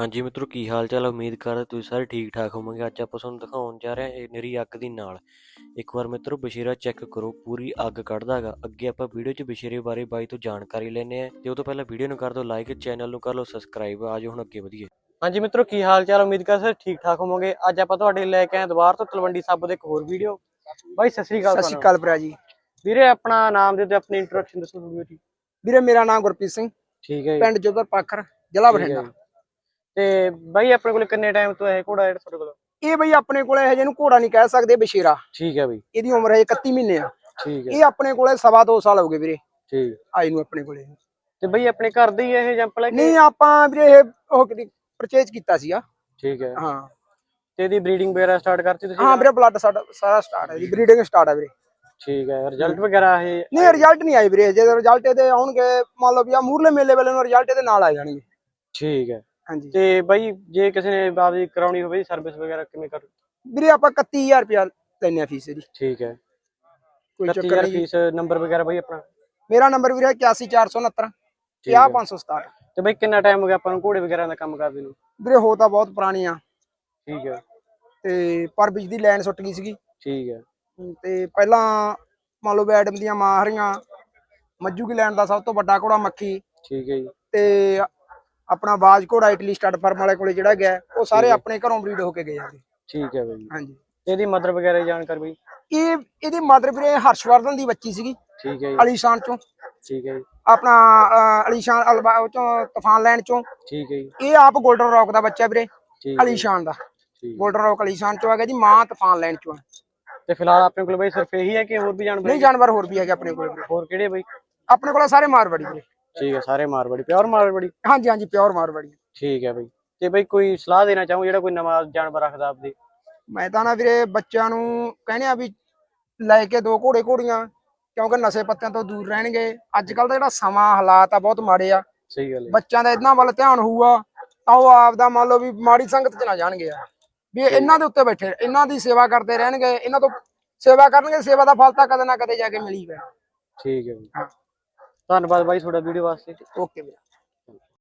ਹਾਂਜੀ ਮਿੱਤਰੋ ਕੀ ਹਾਲ ਚਾਲ? ਉਮੀਦ ਕਰਦਾ ਤੁਸੀਂ ਸਾਰੇ ਠੀਕ ਠਾਕ ਹੋਵੋਗੇ। ਅੱਜ ਆਪਾਂ ਤੁਹਾਨੂੰ ਦਿਖਾਉਣ ਜਾ ਰਹੇ ਹਾਂ ਇਹ ਨਿਰੀ ਅੱਗ ਦੀ ਨਾਲ। ਇੱਕ ਵਾਰ ਮਿੱਤਰੋ ਬਸ਼ੀਰਾ ਚੈੱਕ ਕਰੋ ਪੂਰੀ ਅੱਗ ਕੱਢਦਾ ਹੈਗਾ। ਅੱਗੇ ਆਪਾਂ ਵੀਡੀਓ 'ਚ ਬਸ਼ੀਰੇ ਬਾਰੇ ਬਾਈ ਤੋਂ ਜਾਣਕਾਰੀ ਲੈਣੇ ਆ ਤੇ ਉਹ ਤੋਂ ਪਹਿਲਾਂ ਵੀਡੀਓ ਨੂੰ ਕਰ ਦਿਓ ਲਾਈਕ ਚੈਨਲ ਨੂੰ ਕਰ ਲਓ ਸਬਸਕ੍ਰਾਈਬ ਆਜੋ ਹੁਣ ਅੱਗੇ ਵਧੀਏ। ਹਾਂਜੀ ਮਿੱਤਰੋ ਕੀ ਹਾਲ ਚਾਲ ਉਮੀਦ ਕਰ ਸਰ ਠੀਕ ਠਾਕ ਹੋਵੋਗੇ। ਅੱਜ ਆਪਾਂ ਤੁਹਾਡੇ ਲੈ ਕੇ ਆਏ ਦੁਬਾਰ ਤੋਂ ਤਲਵੰਡੀ ਸਾਬੋ ਦੇ ਇੱਕ ਹੋਰ ਵੀਡੀਓ। ਬਾਈ ਸਤਿ ਸ੍ਰੀ ਅਕਾਲ ਸਤਿ ਸ਼੍ਰੀ ਅਕਾਲ ਭਰਾ ਜੀ। ਵੀਰੇ ਆਪਣਾ ਨਾਮ ਦੇ ਤੇ ਆਪਣੀ ਇੰਟਰੋਡਕਸ਼ਨ ਦੱਸੋ ਵੀਡੀਓ ਦੀ ਵੀਰੇ ਮੇਰਾ ਨਾਮ ਗੁਰਪ੍ਰੀਤ ਸਿੰਘ। ਠੀਕ ਹੈ ਪਿੰਡ ਜੋਧਰ ਪਾਖਰ ਜ਼ਿਲ੍ਹਾ ਬਠਿੰਡਾ। ਤੇ ਬਾਈ ਆਪਣੇ ਕੋਲ ਕਿੰਨੇ ਟਾਈਮ ਤੋਂ ਇਹ ਘੋੜਾ ਜਿਹੜਾ ਤੁਹਾਡੇ ਕੋਲ? ਇਹ ਬਈ ਆਪਣੇ ਕੋਲੇ ਹਜੇ ਇਹਨੂੰ ਘੋੜਾ ਨਹੀਂ ਕਹਿ ਸਕਦੇ ਬਸ਼ੀਰਾ। ਠੀਕ ਹੈ ਬਈ। ਇਹਦੀ ਉਮਰ ਹੈ 31 ਮਹੀਨੇ ਆ। ਠੀਕ ਹੈ। ਇਹ ਆਪਣੇ ਕੋਲੇ ਸਵਾ ਦੋ ਸਾਲ ਹੋ ਗਏ ਵੀਰੇ ਠੀਕ। ਆਈ ਨੂੰ ਆਪਣੇ ਕੋਲੇ। ਤੇ ਬਈ ਆਪਣੇ ਘਰ ਦੇ ਹੀ ਇਹ ਜੰਪਲ ਹੈ ਨਹੀਂ ਆਪਾਂ ਵੀਰੇ ਇਹ ਉਹ ਪਰਚੇਜ ਕੀਤਾ ਸੀਗਾ। ਠੀਕ ਹੈ। ਹਾਂ। ਤੇ ਇਹਦੀ ਬਰੀਡਿੰਗ ਵਗੈਰਾ ਸਟਾਰਟ ਕਰਤੀ ਤੁਸੀਂ? ਹਾਂ ਵੀਰੇ ਬਲੱਡ ਸਾਡਾ ਸਾਰਾ ਸਟਾਰਟ ਹੈ ਜੀ ਬਰੀਡਿੰਗ ਸਟਾਰਟ ਹੈ ਵੀਰੇ। ਠੀਕ ਹੈ ਰਿਜ਼ਲਟ ਵਗੈਰਾ ਇਹ ਨਹੀਂ ਰਿਜ਼ਲਟ ਨਹੀਂ ਆਏ ਵੀਰੇ ਜੇ ਰਿਜ਼ਲਟ ਇਹਦੇ ਆਉਣਗੇ ਮੰਨ ਲਓ ਵੀ ਆ ਮੂਰਲੇ ਮੇਲੇ ਵੇਲੇ ਨੂੰ ਰਿਜ਼ਲਟ ਇਹਦੇ ਨਾਲ ਆ ਜਾਣਗੇ। ਠੀਕ ਹੈ। ਹਾਂਜੀ। ਤੇ ਬਾਈ ਜੇ ਕਿਸੇ ਨੇ ਆਪਦੀ ਕਰਾਉਣੀ ਹੋਵੇ ਸਰਵਿਸ ਵਗੈਰਾ ਕਿਵੇਂ ਕਰ ਵੀਰੇ ਆਪਾਂ 31000 ਰੁਪਿਆ ਲੈਨੇ ਆ ਫੀਸ ਇਹਦੀ। ਠੀਕ ਹੈ। ਕੋਈ ਚੱਕਰ 30000 ਨਹੀਂ। ਫੀਸ ਨੰਬਰ ਵਗੈਰਾ ਬਾਈ ਆਪਣਾ? ਮੇਰਾ ਨੰਬਰ ਵੀਰੇ 81469 ਠੀਕ ਹੈ। 50567 ਤੇ ਬਾਈ ਕਿੰਨਾ ਟਾਈਮ ਹੋ ਗਿਆ ਆਪਾਂ ਨੂੰ ਘੋੜੇ ਵਗੈਰਾ ਦਾ ਕੰਮ ਕਰਦੇ ਨੂੰ? ਵੀਰੇ ਹੋ ਤਾਂ ਬਹੁਤ ਪੁਰਾਣੀ ਆ। ਠੀਕ ਹੈ। ਤੇ ਪਰ ਦੀ ਲਾਈਨ ਸੁੱਟ ਗਈ ਸੀਗੀ। ਠੀਕ ਹੈ। ਤੇ ਪਹਿਲਾਂ ਮੰਨ ਲਓ ਵੀ ਐਡਮ ਦੀਆਂ ਮਾਂ ਹਰੀਆਂ ਮੱਜੂ ਕੀ ਲੈਣ ਦਾ ਸਭ ਤੋਂ ਵੱਡਾ ਘੋੜਾ ਮੱਖੀ। ਠੀਕ ਹੈ ਜੀ। ਤੇ ਆਪਣਾ ਬਾਜ ਘੋੜਾ ਇਟਲੀ ਸਟੱਡ ਫਰਮ ਵਾਲੇ ਕੋਲੇ ਜਿਹੜਾ ਗਿਆ ਉਹ ਸਾਰੇ ਆਪਣੇ ਘਰੋਂ ਬਰੀਡ ਹੋ ਕੇ ਗਏ ਜਾਂਦੇ ਠੀਕ ਹੈ ਬਾਈ। ਹਾਂਜੀ। ਇਹਦੀ ਮਦਰ ਵਗੈਰਾ ਦੀ ਜਾਣਕਾਰੀ ਬਾਈ? ਇਹ ਇਹਦੀ ਮਦਰ ਵੀਰੇ ਹਰਸ਼ਵਰਧਨ ਦੀ ਬੱਚੀ ਸੀਗੀ ਠੀਕ ਹੈ ਜੀ। ਅਲੀਸ਼ਾਨ ਚੋਂ। ਠੀਕ ਹੈ ਜੀ। ਆਪਣਾ ਅਲੀਸ਼ਾਨ ਅਲਬਾ ਉਹ ਚੋਂ ਤੂਫਾਨ ਲੈਂਡ ਚੋਂ। ਠੀਕ ਹੈ ਜੀ। ਇਹ ਆਪ 골ਡਨ ਰੌਕ ਦਾ ਬੱਚਾ ਵੀਰੇ ਅਲੀਸ਼ਾਨ ਦਾ। ਠੀਕ। ਹੈ। 골ਡਨ ਰੌਕ ਅਲੀਸ਼ਾਨ ਚੋਂ ਆ ਗਿਆ ਜੀ ਮਾਂ ਤੂਫਾਨ ਲੈਂਡ ਚੋਂ। ਤੇ ਫਿਲਹਾਲ ਆਪਣੇ ਕੋਲ ਬਾਈ ਸਿਰਫ ਇਹੀ ਹੈ ਕਿ ਹੋਰ ਵੀ ਜਾਨਵਰ ਨਹੀਂ ਜਾਨਵਰ ਹੋਰ ਵੀ ਹੈਗੇ ਆਪਣੇ ਕੋਲ। ਹੋਰ ਕਿਹੜੇ ਬਾਈ? ਆਪਣੇ ਕੋਲ ਸਾਰੇ ਮਾਰਵਾੜੀ ਵੀਰੇ। ਠੀਕ ਹੈ ਸਾਰੇ ਮਾਰਵਾੜੀ ਪਿਓਰ ਮਾਰਵਾੜੀ? ਹਾਂਜੀ ਹਾਂਜੀ ਪਿਓਰ ਮਾਰਵਾੜੀ। ਠੀਕ ਹੈ ਬਾਈ। ਤੇ ਬਾਈ ਕੋਈ ਸਲਾਹ ਦੇਣਾ ਚਾਹੂੰ ਜਿਹੜਾ ਕੋਈ ਨਵਾਂ ਜਾਨਵਰ ਰੱਖਦਾ ਆਪਦੀ? ਮੈਂ ਤਾਂ ਨਾ ਵੀਰੇ ਬੱਚਿਆਂ ਨੂੰ ਕਹਿੰਦੇ ਆ ਵੀ ਲੈ ਕੇ ਦੋ ਘੋੜੇ ਘੋੜੀਆਂ ਕਿਉਂਕਿ ਨਸ਼ੇ ਪੱਤਿਆਂ ਤੋਂ ਦੂਰ ਰਹਿਣਗੇ। ਅੱਜ ਕੱਲ ਦਾ ਜਿਹੜਾ ਸਮਾਂ ਹਾਲਾਤ ਆ ਬਹੁਤ ਮਾੜੇ ਆ। ਸਹੀ ਗੱਲ ਹੈ। ਬੱਚਿਆਂ ਦਾ ਇਹਨਾਂ ਵੱਲ ਧਿਆਨ ਹੋਊਗਾ ਤਾਂ ਉਹ ਆਪਦਾ ਮੰਨ ਲਓ ਵੀ ਮਾੜੀ ਸੰਗਤ 'ਚ ਨਾ ਜਾਣਗੇ ਆ। ਵੀ ਇਹ ਇਹਨਾਂ ਦੇ ਉੱਤੇ ਬੈਠੇ ਇਹਨਾਂ ਦੀ ਸੇਵਾ ਕਰਦੇ ਰਹਿਣਗੇ ਇਹਨਾਂ ਤੋਂ ਸੇਵਾ ਕਰਨਗੇ ਸੇਵਾ ਦਾ ਫਲ ਤਾਂ ਕਦੇ ਨਾ ਕਦੇ ਜਾ ਕੇ ਮਿਲੀ ਠੀਕ ਹੈ ਹਾਂ। ਧੰਨਵਾਦ ਬਾਈ ਤੁਹਾਡਾ ਵੀਡੀਓ ਵਾਸਤੇ। ਓਕੇ ਵੀਰੇ।